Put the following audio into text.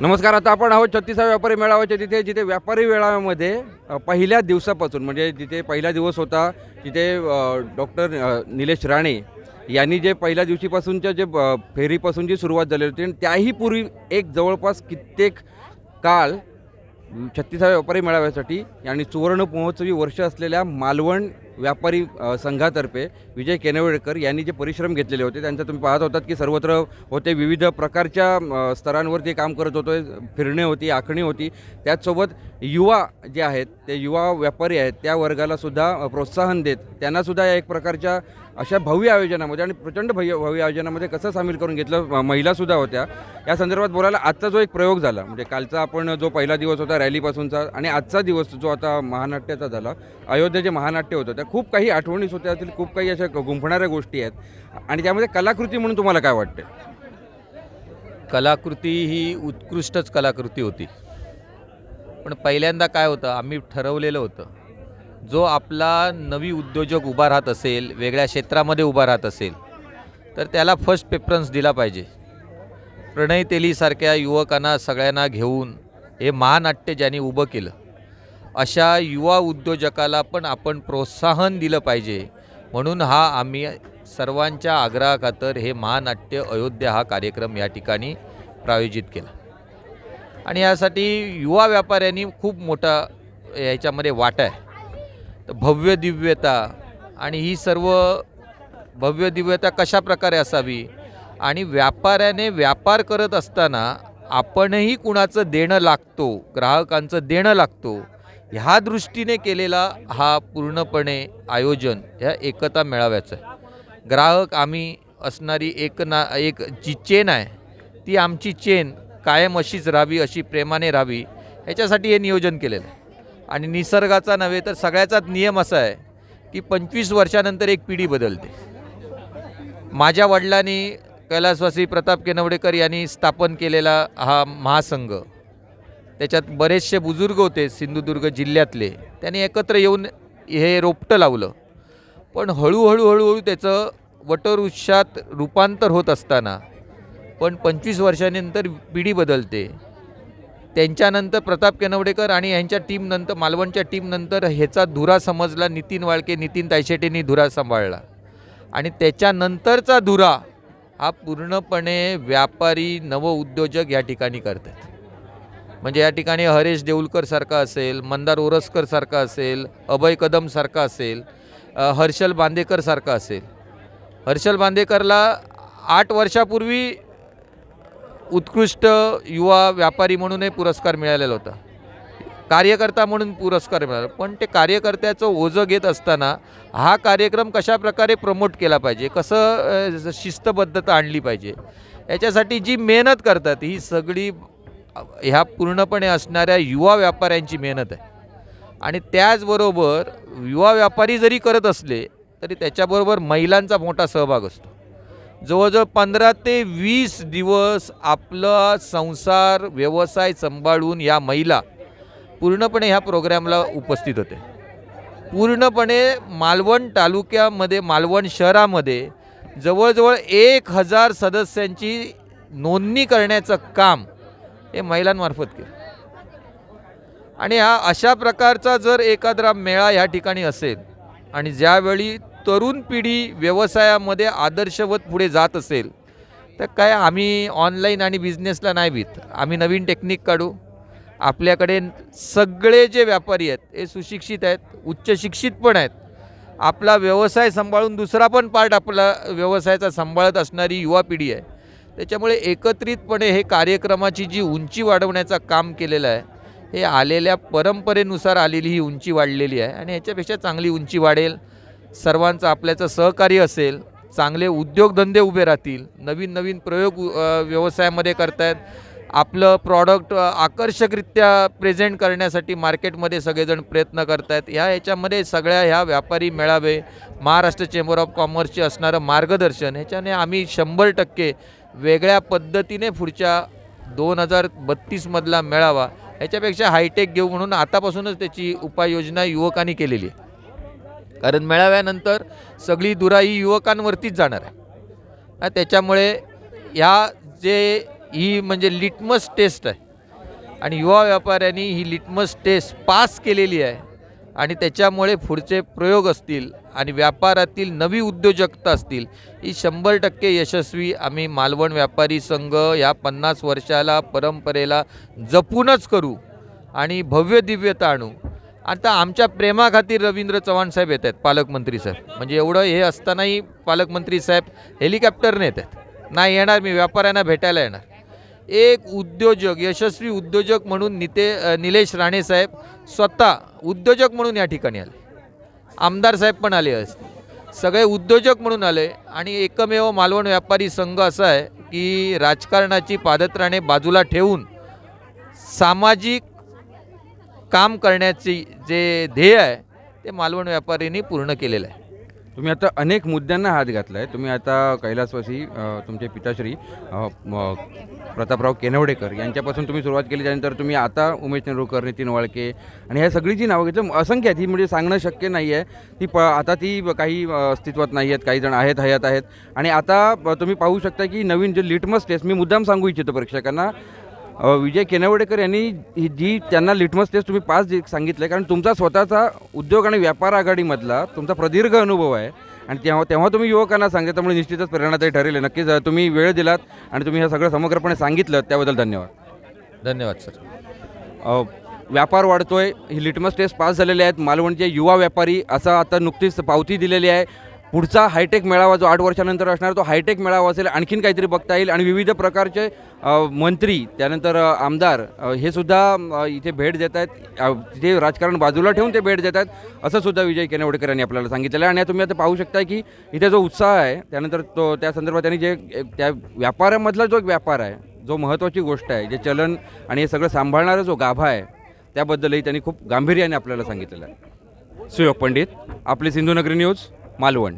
नमस्कार आता आपण आहोत छत्तीसाव्या व्यापारी मेळाव्याच्या तिथे जिथे व्यापारी मेळाव्यामध्ये पहिल्या दिवसापासून म्हणजे जिथे पहिला दिवस होता तिथे डॉक्टर निलेश राणे यांनी जे पहिल्या दिवशीपासूनच्या जे फेरीपासून जी सुरुवात झाली होती आणि त्याही पूर्वी एक जवळपास कित्येक काळ छत्तीसाव्या व्यापारी मेळाव्यासाठी आणि सुवर्ण महोत्सवी वर्ष असलेल्या मालवण व्यापारी संघातर्फे विजय केनवडेकर यांनी जे परिश्रम घेतलेले होते त्यांचं तुम्ही पाहत होतात की सर्वत्र होते विविध प्रकारच्या स्तरांवर स्तरांवरती काम करत होते फिरणे होती आखणी होती. त्याचसोबत युवा जे आहेत ते युवा व्यापारी आहेत त्या वर्गाला सुद्धा प्रोत्साहन देत त्यांनासुद्धा या एक प्रकारच्या अशा भव्य आयोजनामध्ये आणि प्रचंड भव्य भव्य आयोजनामध्ये कसं सामील करून घेतलं महिलासुद्धा होत्या. या संदर्भात बोलायला आजचा जो एक प्रयोग झाला म्हणजे कालचा आपण जो पहिला दिवस होता रॅलीपासूनचा आणि आजचा दिवस जो आता महानाट्याचा झाला अयोध्या जे महानाट्य होतं त्या खूप काही आठवणीच होत्या त्यातील खूप काही अशा गुंफणाऱ्या गोष्टी आहेत. आणि त्यामध्ये कलाकृती म्हणून तुम्हाला काय वाटते कलाकृती ही उत्कृष्टच कलाकृती होती. पण पहिल्यांदा काय होतं आम्ही ठरवलेलं होतं जो आपला नवी उद्योजक उभा राहत असेल वेगळ्या क्षेत्रामध्ये उभा राहत असेल तर त्याला फर्स्ट प्रेफरन्स दिला पाहिजे. प्रणय तेलीसारख्या युवकांना सगळ्यांना घेऊन हे महानाट्य ज्यांनी उभं केलं अशा युवा उद्योजकाला पण आपण प्रोत्साहन दिलं पाहिजे. म्हणून हा आम्ही सर्वांच्या आग्रहाखातर हे महानाट्य अयोध्या हा कार्यक्रम या ठिकाणी प्रायोजित केला. आणि यासाठी युवा व्यापाऱ्यांनी खूप मोठा याच्यामध्ये वाटा आहे. भव्य दिव्यता आणि ही सर्व भव्य दिव्यता कशा प्रकारे असावी? आणि व्यापाऱ्याने व्यापार करत असताना आपणही कुणाचं देणं लागतो ग्राहकांचं देणं लागतो ह्या दृष्टीने केलेला हा पूर्णपणे आयोजन ह्या एकता मेळाव्याचं आहे. ग्राहक आम्ही असणारी एक ना एक जी चेन आहे ती आमची चेन कायम अशीच राहावी अशी प्रेमाने राहावी ह्याच्यासाठी हे नियोजन केलेलं आहे. आणि निसर्गाचा नव्हे तर सगळ्याचाच नियम असा आहे की पंचवीस वर्षानंतर एक पिढी बदलते. माझ्या वडिलांनी कैलासवासी प्रताप केनवडेकर यांनी स्थापन केलेला हा महासंघ त्याच्यात बरेचसे बुजुर्ग होते सिंधुदुर्ग जिल्ह्यातले त्यांनी एकत्र येऊन हे रोपटं लावलं. पण हळूहळू हळूहळू त्याचं वटवृक्षात रूपांतर होत असताना पण पंचवीस वर्षानंतर पिढी बदलते. त्यांच्यानंतर प्रताप केनवडेकर आणि यांच्या टीमनंतर मालवणच्या टीमनंतर ह्याचा धुरा समजला. नितीन वाळके नितीन तायशेटेंनी धुरा सांभाळला. आणि त्याच्यानंतरचा धुरा हा पूर्णपणे व्यापारी नवउद्योजक या ठिकाणी करतात. म्हणजे या ठिकाणी हरेश देऊलकरसारखा असेल मंदार ओरसकरसारखा असेल अभय कदमसारखा असेल हर्षल बांदेकरसारखा असेल. हर्षल बांदेकरला आठ वर्षापूर्वी उत्कृष्ट युवा व्यापारी म्हणूनही पुरस्कार मिळालेला होता. कार्यकर्ता म्हणून पुरस्कार मिळाला. पण ते कार्यकर्त्याचं ओझं घेत असताना हा कार्यक्रम कशा प्रकारे प्रमोट केला पाहिजे? कसं शिस्तबद्धता आणली पाहिजे? याच्यासाठी जी मेहनत करतात ही सगळी ह्या पूर्णपणे असणाऱ्या युवा व्यापाऱ्यांची मेहनत आहे. आणि त्याचबरोबर युवा व्यापारी जरी करत असले तरी त्याच्याबरोबर महिलांचा मोठा सहभाग असतो. जवळजवळ पंधरा ते वीस दिवस आपला संसार व्यवसाय सांभाळून या महिला पूर्णपणे ह्या प्रोग्रॅमला उपस्थित होते पूर्णपणे मालवण तालुक्यामध्ये मालवण शहरामध्ये जवळजवळ एक हजार सदस्यांची नोंदणी करण्याचं काम हे महिलांमार्फत केलं. आणि हा अशा प्रकारचा जर एखादा मेळा ह्या ठिकाणी असेल आणि ज्यावेळी तरुण पिढी व्यवसायामध्ये आदर्शवत पुढे जात असेल तर काय आम्ही ऑनलाईन आणि बिझनेसला नाही भीत. आम्ही नवीन टेक्निक काढू. आपल्याकडे सगळे जे व्यापारी आहेत हे सुशिक्षित आहेत उच्च शिक्षित पण आहेत. आपला व्यवसाय सांभाळून दुसरा पण पार्ट आपला व्यवसायाचा सांभाळत असणारी युवा पिढी आहे. त्याच्यामुळे एकत्रितपणे हे कार्यक्रमाची जी उंची वाढवण्याचं काम केलेलं आहे हे आलेल्या परंपरेनुसार आलेली ही उंची वाढलेली आहे आणि ह्याच्यापेक्षा चांगली उंची वाढेल. सर्वांचं आपल्याचं सहकार्य असेल चांगले उद्योगधंदे उभे राहतील नवीन नवीन प्रयोग व्यवसायामध्ये करतायत आपलं प्रॉडक्ट आकर्षकरित्या प्रेझेंट करण्यासाठी मार्केटमध्ये सगळेजण प्रयत्न करत आहेत ह्या ह्याच्यामध्ये सगळ्या ह्या व्यापारी मेळावे महाराष्ट्र चेंबर ऑफ कॉमर्सचे असणारं मार्गदर्शन ह्याच्याने आम्ही शंभर टक्के वेगळ्या पद्धतीने पुढच्या दोन हजार बत्तीसमधला मेळावा ह्याच्यापेक्षा हायटेक घेऊ म्हणून आतापासूनच त्याची उपाययोजना युवकांनी केलेली आहे. कारण मेळाव्यानंतर सगळी दुराई ही युवकांवरतीच जाणार आहे. त्याच्यामुळे ह्या जे ही म्हणजे लिटमस टेस्ट आहे आणि युवा व्यापाऱ्यांनी ही लिटमस टेस्ट पास केलेली आहे आणि त्याच्यामुळे पुढचे प्रयोग असतील आणि व्यापारातील नवी उद्योजकता असतील ही शंभर टक्के यशस्वी आम्ही मालवण व्यापारी संघ या पन्नास वर्षाला परंपरेला जपूनच करू आणि भव्य दिव्यता आणू. आता आमच्या प्रेमाखातीर रवींद्र चव्हाण साहेब येत आहेत पालकमंत्री साहेब म्हणजे एवढं हे असतानाही पालकमंत्री साहेब हेलिकॉप्टरने येत आहेत. नाही येणार मी व्यापाऱ्यांना भेटायला येणार. एक उद्योजक यशस्वी उद्योजक म्हणून निते निलेश राणे साहेब स्वतः उद्योजक म्हणून या ठिकाणी आले. आमदार साहेब पण आले असते. सगळे उद्योजक म्हणून आले आणि एकमेव मालवण व्यापारी संघ असा आहे की राजकारणाची पादत्राणे बाजूला ठेवून सामाजिक काम करण्याची जे ध्येय आहे ते मालवण व्यापारींनी पूर्ण केलेलं आहे. तुम्ही आता अनेक मुद्द्यांना हात घातला आहे तुम्ही आता कैलासवासी तुमचे पिताश्री प्रतापराव केनवडेकर यांच्यापासून तुम्ही सुरुवात केली. त्यानंतर तुम्ही आता उमेश नेरुरकर नितीन वाळके आणि ह्या सगळी जी नावं घेतली असंख्य आहेत. ही म्हणजे सांगणं शक्य नाही आहे. ती प आता ती काही अस्तित्वात नाही आहेत. काही जण आहेत हयात आहेत. आणि आता तुम्ही पाहू शकता की नवीन जे लिटमस टेस्ट मी मुद्दाम सांगू इच्छितो प्रेक्षकांना. विजय केनवडेकर यांनी ही जी त्यांना लिटमस टेस्ट तुम्ही जे सांगितलं कारण तुमचा स्वतःचा उद्योग आणि व्यापार आघाडीमधला तुमचा प्रदीर्घ अनुभव आहे आणि तेव्हा तेव्हा तुम्ही युवकांना सांगितलं त्यामुळे निश्चितच प्रेरणादायी ठरेल. नक्कीच तुम्ही वेळ दिलात आणि तुम्ही हे सगळं समग्रपणे सांगितलं त्याबद्दल धन्यवाद. धन्यवाद सर. व्यापार वाढतोय ही लिटमस टेस्ट पास झालेले आहेत मालवणचे युवा व्यापारी असं आता नुकतीच पावती दिलेली आहे. पुढचा हायटेक मेळावा जो आठ वर्षानंतर असणार तो हायटेक मेळावा असेल आणखीन काहीतरी बघता येईल. आणि विविध प्रकारचे मंत्री त्यानंतर आमदार हे सुद्धा इथे भेट देत आहेत. तिथे राजकारण बाजूला ठेवून ते भेट देत आहेत. असं सुद्धा विजय केनवडेकर यांनी आपल्याला सांगितलेलं आहे. आणि तुम्ही आता पाहू शकता की इथे जो उत्साह आहे त्यानंतर तो त्या संदर्भात त्यांनी जे त्या व्यापारामधला जो एक व्यापार आहे जो महत्त्वाची गोष्ट आहे जे चलन आणि हे सगळं सांभाळणारा जो गाभा आहे त्याबद्दलही त्यांनी खूप गांभीर्याने आपल्याला सांगितलेलं आहे. सुयोग पंडित आपली सिंधुनगरी न्यूज. मालवण